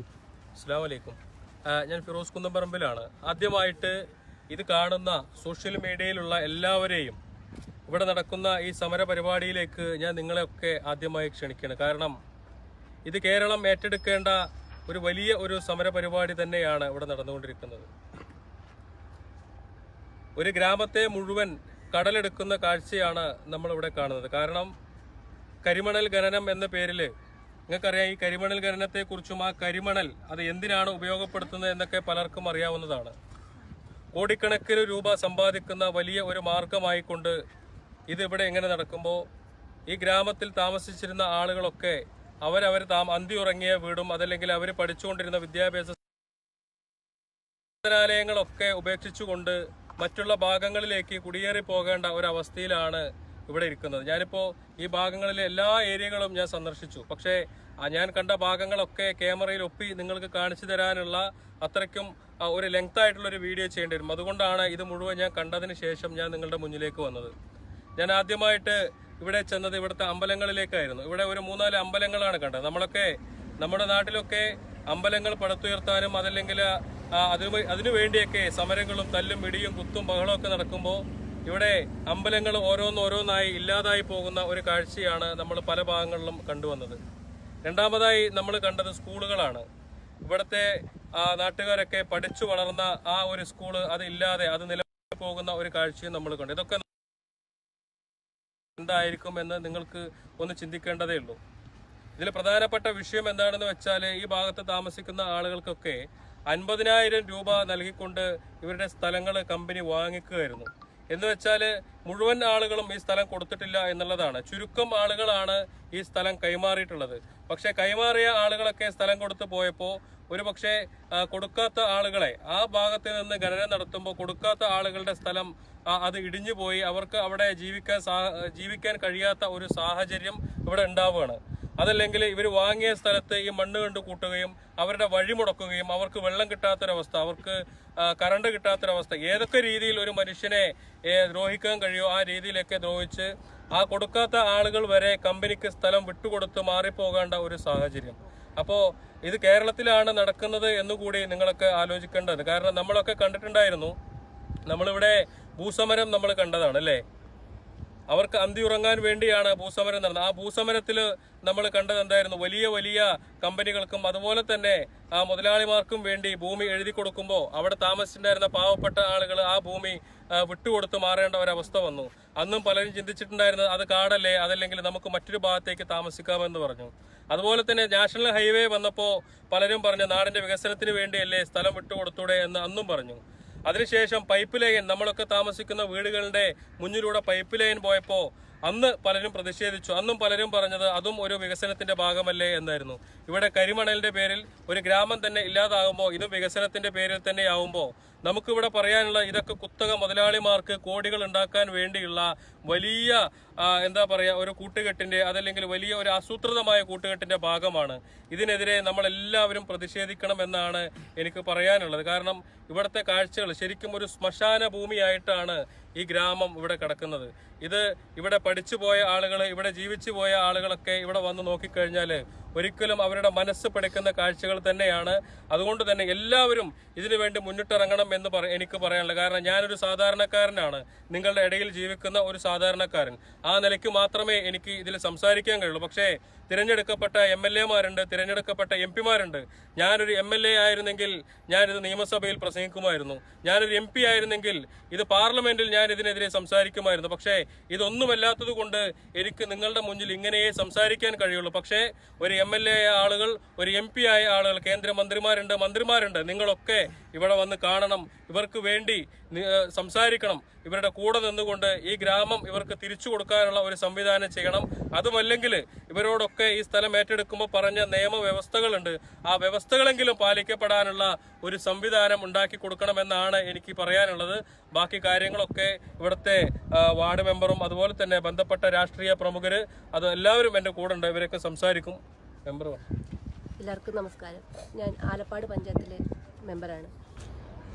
അസ്സാം ഞാൻ ഫിറോസ് കുന്നംപറമ്പിലാണ്. ആദ്യമായിട്ട് ഇത് കാണുന്ന സോഷ്യൽ മീഡിയയിലുള്ള എല്ലാവരെയും ഇവിടെ നടക്കുന്ന ഈ സമര പരിപാടിയിലേക്ക് ഞാൻ നിങ്ങളെയൊക്കെ ആദ്യമായി ക്ഷണിക്കുകയാണ്. കാരണം ഇത് കേരളം ഏറ്റെടുക്കേണ്ട ഒരു വലിയ ഒരു സമര പരിപാടി തന്നെയാണ് ഇവിടെ നടന്നുകൊണ്ടിരിക്കുന്നത്. ഒരു ഗ്രാമത്തെ മുഴുവൻ കടലെടുക്കുന്ന കാഴ്ചയാണ് നമ്മളിവിടെ കാണുന്നത്. കാരണം കരിമണൽ ഖനനം എന്ന പേരിൽ നിങ്ങൾക്കറിയാം ഈ കരിമണൽ ഖനനത്തെക്കുറിച്ചും ആ കരിമണൽ അത് എന്തിനാണ് ഉപയോഗപ്പെടുത്തുന്നത് എന്നൊക്കെ പലർക്കും അറിയാവുന്നതാണ്. കോടിക്കണക്കിന് രൂപ സമ്പാദിക്കുന്ന വലിയ ഒരു മാർഗമായിക്കൊണ്ട് ഇതിവിടെ എങ്ങനെ നടക്കുമ്പോൾ ഈ ഗ്രാമത്തിൽ താമസിച്ചിരുന്ന ആളുകളൊക്കെ അവരവർ താ ഉറങ്ങിയ വീടും അതല്ലെങ്കിൽ അവർ പഠിച്ചുകൊണ്ടിരുന്ന വിദ്യാഭ്യാസ ഉപേക്ഷിച്ചുകൊണ്ട് മറ്റുള്ള ഭാഗങ്ങളിലേക്ക് കുടിയേറി പോകേണ്ട ഒരവസ്ഥയിലാണ് ഇവിടെ ഇരിക്കുന്നത്. ഞാനിപ്പോൾ ഈ ഭാഗങ്ങളിലെ എല്ലാ ഏരിയകളും ഞാൻ സന്ദർശിച്ചു. പക്ഷേ ഞാൻ കണ്ട ഭാഗങ്ങളൊക്കെ ക്യാമറയിൽ ഒപ്പി നിങ്ങൾക്ക് കാണിച്ചു തരാനുള്ള അത്രയ്ക്കും ഒരു ലെങ്ത് ആയിട്ടുള്ള ഒരു വീഡിയോ ചെയ്യേണ്ടി വരും. അതുകൊണ്ടാണ് ഇത് മുഴുവൻ ഞാൻ കണ്ടതിന് ശേഷം ഞാൻ നിങ്ങളുടെ മുന്നിലേക്ക് വന്നത്. ഞാൻ ആദ്യമായിട്ട് ഇവിടെ ചെന്നത് ഇവിടുത്തെ അമ്പലങ്ങളിലേക്കായിരുന്നു. ഇവിടെ ഒരു മൂന്നാൽ അമ്പലങ്ങളാണ് കണ്ടത്. നമ്മളൊക്കെ നമ്മുടെ നാട്ടിലൊക്കെ അമ്പലങ്ങൾ പടുത്തുയർത്താനും അതല്ലെങ്കിൽ അതിനു വേണ്ടിയൊക്കെ സമരങ്ങളും തല്ലും ഇടിയും കുത്തും ബഹളമൊക്കെ നടക്കുമ്പോൾ ഇവിടെ അമ്പലങ്ങൾ ഓരോന്നോരോന്നായി ഇല്ലാതായി പോകുന്ന ഒരു കാഴ്ചയാണ് നമ്മൾ പല ഭാഗങ്ങളിലും കണ്ടുവന്നത്. രണ്ടാമതായി നമ്മൾ കണ്ടത് സ്കൂളുകളാണ്. ഇവിടുത്തെ നാട്ടുകാരൊക്കെ പഠിച്ചു വളർന്ന ആ ഒരു സ്കൂൾ അത് ഇല്ലാതെ അത് നില പോകുന്ന ഒരു കാഴ്ചയും നമ്മൾ കണ്ടു. ഇതൊക്കെ എന്തായിരിക്കും എന്ന് നിങ്ങൾക്ക് ഒന്ന് ചിന്തിക്കേണ്ടതേ ഉള്ളൂ. ഇതിൽ പ്രധാനപ്പെട്ട വിഷയം എന്താണെന്ന് വെച്ചാൽ ഈ ഭാഗത്ത് താമസിക്കുന്ന ആളുകൾക്കൊക്കെ അൻപതിനായിരം രൂപ നൽകിക്കൊണ്ട് ഇവരുടെ സ്ഥലങ്ങൾ കമ്പനി വാങ്ങിക്കുകയായിരുന്നു. എന്ന് വെച്ചാൽ മുഴുവൻ ആളുകളും ഈ സ്ഥലം കൊടുത്തിട്ടില്ല എന്നുള്ളതാണ്. ചുരുക്കം ആളുകളാണ് ഈ സ്ഥലം കൈമാറിയിട്ടുള്ളത്. പക്ഷെ കൈമാറിയ ആളുകളൊക്കെ സ്ഥലം കൊടുത്തു പോയപ്പോൾ ഒരു പക്ഷേ കൊടുക്കാത്ത ആളുകളെ ആ ഭാഗത്ത് നിന്ന് ഖനനം നടത്തുമ്പോൾ കൊടുക്കാത്ത ആളുകളുടെ സ്ഥലം അത് ഇടിഞ്ഞു പോയി അവർക്ക് അവിടെ ജീവിക്കാൻ ജീവിക്കാൻ കഴിയാത്ത ഒരു സാഹചര്യം ഇവിടെ ഉണ്ടാവുകയാണ്. അതല്ലെങ്കിൽ ഇവർ വാങ്ങിയ സ്ഥലത്ത് ഈ മണ്ണ് കണ്ട് കൂട്ടുകയും അവരുടെ വഴി മുടക്കുകയും അവർക്ക് വെള്ളം കിട്ടാത്തൊരവസ്ഥ അവർക്ക് കറണ്ട് കിട്ടാത്തൊരവസ്ഥ ഏതൊക്കെ രീതിയിൽ ഒരു മനുഷ്യനെ ദ്രോഹിക്കാൻ കഴിയുമോ ആ രീതിയിലൊക്കെ ദ്രോഹിച്ച് ആ കൊടുക്കാത്ത ആളുകൾ വരെ കമ്പനിക്ക് സ്ഥലം വിട്ടുകൊടുത്ത് മാറിപ്പോകേണ്ട ഒരു സാഹചര്യം. അപ്പോൾ ഇത് കേരളത്തിലാണ് നടക്കുന്നത് എന്നുകൂടി നിങ്ങളൊക്കെ ആലോചിക്കേണ്ടത് കാരണം നമ്മളൊക്കെ കണ്ടിട്ടുണ്ടായിരുന്നു. നമ്മളിവിടെ ഭൂസമരം നമ്മൾ കണ്ടതാണ് അല്ലേ? അവർക്ക് അന്തി ഉറങ്ങാൻ വേണ്ടിയാണ് ഭൂസമരം നടന്നത്. ആ ഭൂസമരത്തിൽ നമ്മൾ കണ്ടത് എന്തായിരുന്നു? വലിയ വലിയ കമ്പനികൾക്കും അതുപോലെ തന്നെ ആ മുതലാളിമാർക്കും വേണ്ടി ഭൂമി എഴുതി കൊടുക്കുമ്പോൾ അവിടെ താമസിച്ചിട്ടുണ്ടായിരുന്ന പാവപ്പെട്ട ആളുകൾ ആ ഭൂമി വിട്ടുകൊടുത്ത് മാറേണ്ട ഒരവസ്ഥ വന്നു. അന്നും പലരും ചിന്തിച്ചിട്ടുണ്ടായിരുന്നത് അത് കാടല്ലേ അതല്ലെങ്കിൽ നമുക്ക് മറ്റൊരു ഭാഗത്തേക്ക് താമസിക്കാമെന്ന് പറഞ്ഞു. അതുപോലെ തന്നെ നാഷണൽ ഹൈവേ വന്നപ്പോൾ പലരും പറഞ്ഞു നാടിന്റെ വികസനത്തിന് വേണ്ടിയല്ലേ സ്ഥലം വിട്ടുകൊടുത്തൂടെ എന്ന് അന്നും പറഞ്ഞു. അതിനുശേഷം പൈപ്പ് ലൈൻ നമ്മളൊക്കെ താമസിക്കുന്ന വീടുകളുടെ മുന്നിലൂടെ പൈപ്പ് ലൈൻ പോയപ്പോൾ അന്ന് പലരും പ്രതിഷേധിച്ചു. അന്നും പലരും പറഞ്ഞത് അതും ഒരു വികസനത്തിന്റെ ഭാഗമല്ലേ എന്നായിരുന്നു. ഇവിടെ കരിമണലിന്റെ പേരിൽ ഒരു ഗ്രാമം തന്നെ ഇല്ലാതാകുമ്പോൾ ഇതും വികസനത്തിന്റെ പേരിൽ തന്നെ ആവുമ്പോൾ നമുക്കിവിടെ പറയാനുള്ള ഇതൊക്കെ കുത്തക മുതലാളിമാർക്ക് കോടികൾ ഉണ്ടാക്കാൻ വേണ്ടിയുള്ള വലിയ എന്താ പറയുക ഒരു കൂട്ടുകെട്ടിന്റെ അതല്ലെങ്കിൽ വലിയ ഒരു ആസൂത്രിതമായ കൂട്ടുകെട്ടിന്റെ ഭാഗമാണ്. ഇതിനെതിരെ നമ്മളെല്ലാവരും പ്രതിഷേധിക്കണം എന്നാണ് എനിക്ക് പറയാനുള്ളത്. കാരണം ഇവിടുത്തെ കാഴ്ചകൾ ശരിക്കും ഒരു ശ്മശാന ഭൂമിയായിട്ടാണ് ഈ ഗ്രാമം ഇവിടെ കിടക്കുന്നത്. ഇത് ഇവിടെ പഠിച്ചു പോയ ആളുകൾ ഇവിടെ ജീവിച്ചു പോയ ആളുകളൊക്കെ ഇവിടെ വന്ന് നോക്കിക്കഴിഞ്ഞാൽ ഒരിക്കലും അവരുടെ മനസ്സ് പിടിക്കുന്ന കാഴ്ചകൾ തന്നെയാണ്. അതുകൊണ്ട് തന്നെ എല്ലാവരും ഇതിനു വേണ്ടി മുന്നിട്ടിറങ്ങണം എന്ന് പറ എനിക്ക് പറയാനുള്ളത്. കാരണം ഞാനൊരു സാധാരണക്കാരനാണ്. നിങ്ങളുടെ ഇടയിൽ ജീവിക്കുന്ന ഒരു സാധാരണക്കാരൻ. ആ നിലയ്ക്ക് മാത്രമേ എനിക്ക് ഇതിൽ സംസാരിക്കാൻ കഴിയുള്ളൂ. പക്ഷേ തിരഞ്ഞെടുക്കപ്പെട്ട എം എൽ എമാരുണ്ട് തിരഞ്ഞെടുക്കപ്പെട്ട എം പിമാരുണ്ട്. ഞാനൊരു എം എൽ എ ആയിരുന്നെങ്കിൽ ഞാനിത് നിയമസഭയിൽ പ്രസംഗിക്കുമായിരുന്നു. ഞാനൊരു എം പി ആയിരുന്നെങ്കിൽ ഇത് പാർലമെന്റിൽ ഞാൻ ഇതിനെതിരെ സംസാരിക്കുമായിരുന്നു. പക്ഷേ ഇതൊന്നുമല്ലാത്തത് കൊണ്ട് എനിക്ക് നിങ്ങളുടെ മുന്നിൽ ഇങ്ങനെയേ സംസാരിക്കാൻ കഴിയുള്ളൂ. പക്ഷേ ഒരു എം എൽ എ ആളുകൾ ഒരു എം പി ആയ ആളുകൾ കേന്ദ്രമന്ത്രിമാരുണ്ട് മന്ത്രിമാരുണ്ട്. നിങ്ങളൊക്കെ ഇവിടെ വന്ന് കാണണം. ഇവർക്ക് വേണ്ടി സംസാരിക്കണം. ഇവരുടെ കൂടെ നിന്നുകൊണ്ട് ഈ ഗ്രാമം ഇവർക്ക് തിരിച്ചു കൊടുക്കാനുള്ള ഒരു സംവിധാനം ചെയ്യണം. അതുമല്ലെങ്കിൽ ഇവരോടൊക്കെ ഈ സ്ഥലം ഏറ്റെടുക്കുമ്പോൾ പറഞ്ഞ നിയമവ്യവസ്ഥകളുണ്ട്. ആ വ്യവസ്ഥകളെങ്കിലും പാലിക്കപ്പെടാനുള്ള ഒരു സംവിധാനം ഉണ്ടാക്കി കൊടുക്കണമെന്നാണ് എനിക്ക് പറയാനുള്ളത്. ബാക്കി കാര്യങ്ങളൊക്കെ ഇവിടുത്തെ വാർഡ് മെമ്പറും അതുപോലെ തന്നെ ബന്ധപ്പെട്ട രാഷ്ട്രീയ പ്രമുഖർ അത് എല്ലാവരും എന്റെ കൂടെ ഉണ്ട് ഇവരൊക്കെ സംസാരിക്കും. മെമ്പർ. എല്ലാവർക്കും നമസ്കാരം. ഞാൻ ആലപ്പാട് പഞ്ചായത്തിലെ മെമ്പറാണ്.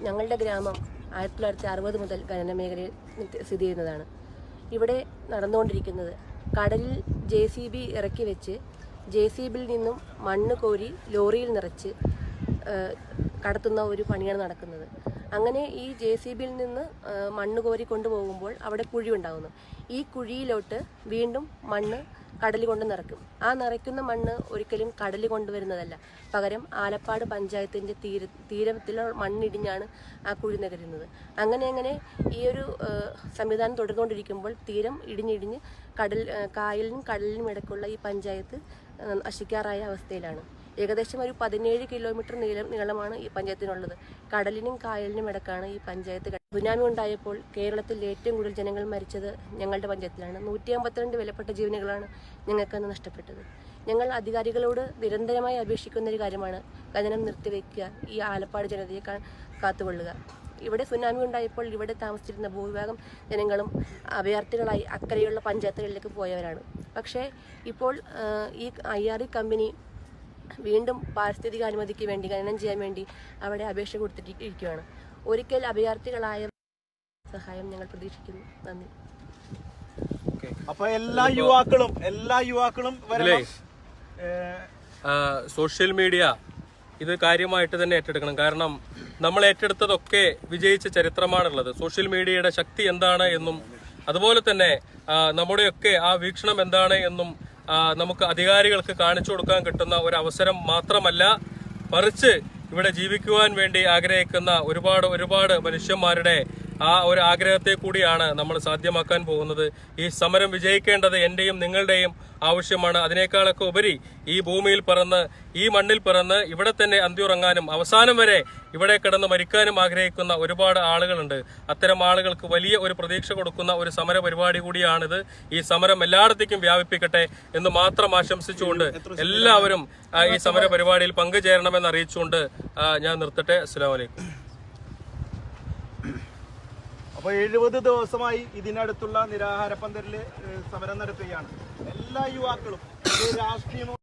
ഞങ്ങളുടെ ഗ്രാമം ആയിരത്തി തൊള്ളായിരത്തി അറുപത് മുതൽ ഖനന മേഖലയിൽ സ്ഥിതി ചെയ്യുന്നതാണ്. ഇവിടെ നടന്നുകൊണ്ടിരിക്കുന്നത് കടലിൽ ജെ സി ബി ഇറക്കി വെച്ച് ജെ സി ബിയിൽ നിന്നും മണ്ണ് കോരി ലോറിയിൽ നിറച്ച് കടത്തുന്ന ഒരു പണിയാണ് നടക്കുന്നത്. അങ്ങനെ ഈ ജെ സി ബിയിൽ നിന്ന് മണ്ണ് കോരി കൊണ്ടുപോകുമ്പോൾ അവിടെ കുഴി ഉണ്ടാകുന്നു. ഈ കുഴിയിലോട്ട് വീണ്ടും മണ്ണ് കടൽ കൊണ്ട് നിറയ്ക്കും. ആ നിറയ്ക്കുന്ന മണ്ണ് ഒരിക്കലും കടൽ കൊണ്ടുവരുന്നതല്ല. പകരം ആലപ്പാട് പഞ്ചായത്തിന്റെ തീര തീരത്തിലെ മണ്ണിടിഞ്ഞാണ് ആ കുഴി നികരുന്നത്. അങ്ങനെ അങ്ങനെ ഈ ഒരു സംവിധാനം തുടർന്നുകൊണ്ടിരിക്കുമ്പോൾ തീരം ഇടിഞ്ഞിടിഞ്ഞ് കടൽ കായലിനും കടലിനും ഇടയ്ക്കുള്ള ഈ പഞ്ചായത്ത് നശിക്കാറായ അവസ്ഥയിലാണ്. ഏകദേശം ഒരു പതിനേഴ് കിലോമീറ്റർ നീളം നീളമാണ് ഈ പഞ്ചായത്തിനുള്ളത്. കടലിനും കായലിനും ഇടക്കാണ് ഈ പഞ്ചായത്ത് സുനാമി ഉണ്ടായപ്പോൾ കേരളത്തിൽ ഏറ്റവും കൂടുതൽ ജനങ്ങൾ മരിച്ചത് ഞങ്ങളുടെ പഞ്ചായത്തിലാണ്. നൂറ്റി അമ്പത്തിരണ്ട് വിലപ്പെട്ട ജീവനുകളാണ് ഞങ്ങൾക്കന്ന് നഷ്ടപ്പെട്ടത്. ഞങ്ങൾ അധികാരികളോട് നിരന്തരമായി അപേക്ഷിക്കുന്ന ഒരു കാര്യമാണ് ഖനനം നിർത്തിവെക്കുക ഈ ആലപ്പാട് ജനതയെ കാത്തുകൊള്ളുക. ഇവിടെ സുനാമി ഉണ്ടായപ്പോൾ ഇവിടെ താമസിച്ചിരുന്ന ഭൂവിഭാഗം ജനങ്ങളും അഭയാർത്ഥികളായി അക്കരെയുള്ള പഞ്ചായത്തുകളിലേക്ക് പോയവരാണ്. പക്ഷേ ഇപ്പോൾ ഈ ഐ ആർ കമ്പനി വീണ്ടും പാരിസ്ഥിതിക അനുമതിക്ക് വേണ്ടി ഖനനം ചെയ്യാൻ വേണ്ടി അവിടെ അപേക്ഷ കൊടുത്തിട്ടിരിക്കുകയാണ്. ഒരിക്കൽ അഭയാർത്ഥികളായ സഹായം ഞങ്ങൾ പ്രതീക്ഷിക്കുന്നു. നന്ദി. അപ്പൊ എല്ലാ യുവാക്കളും എല്ലാ യുവാക്കളും വരണം. സോഷ്യൽ മീഡിയ ഇത് കാര്യമായിട്ട് തന്നെ ഏറ്റെടുക്കണം. കാരണം നമ്മൾ ഏറ്റെടുത്തതൊക്കെ വിജയിച്ച ചരിത്രമാണുള്ളത്. സോഷ്യൽ മീഡിയയുടെ ശക്തി എന്താണ് എന്നും അതുപോലെ തന്നെ നമ്മുടെയൊക്കെ ആ വീക്ഷണം എന്താണ് എന്നും നമുക്ക് അധികാരികൾക്ക് കാണിച്ചു കൊടുക്കാൻ കിട്ടുന്ന ഒരു അവസരം മാത്രമല്ല മറിച്ച് ഇവിടെ ജീവിക്കുവാൻ വേണ്ടി ആഗ്രഹിക്കുന്ന ഒരുപാട് ഒരുപാട് മനുഷ്യന്മാരുടെ ആ ഒരു ആഗ്രഹത്തെ കൂടിയാണ് നമ്മൾ സാധ്യമാക്കാൻ പോകുന്നത്. ഈ സമരം വിജയിക്കേണ്ടത് എന്റെയും നിങ്ങളുടെയും ആവശ്യമാണ്. അതിനേക്കാളൊക്കെ ഉപരി ഈ ഭൂമിയിൽ പറന്ന് ഈ മണ്ണിൽ പറന്ന് ഇവിടെ തന്നെ അന്തിയുറങ്ങാനും അവസാനം വരെ ഇവിടെ കിടന്ന് മരിക്കാനും ആഗ്രഹിക്കുന്ന ഒരുപാട് ആളുകളുണ്ട്. അത്തരം ആളുകൾക്ക് വലിയ ഒരു പ്രതീക്ഷ കൊടുക്കുന്ന ഒരു സമര പരിപാടി കൂടിയാണിത്. ഈ സമരം എല്ലായിടത്തേക്കും വ്യാപിപ്പിക്കട്ടെ എന്ന് മാത്രം ആശംസിച്ചുകൊണ്ട് എല്ലാവരും ഈ സമര പരിപാടിയിൽ പങ്കുചേരണമെന്ന് അറിയിച്ചുകൊണ്ട് ഞാൻ നിർത്തട്ടെ. അസ്സാം വലൈക്കും അപ്പൊ എഴുപത് ദിവസമായി ഇതിനടുത്തുള്ള നിരാഹാര പന്തലിൽ സമരം നടത്തുകയാണ്. എല്ലാ യുവാക്കളും രാഷ്ട്രീയം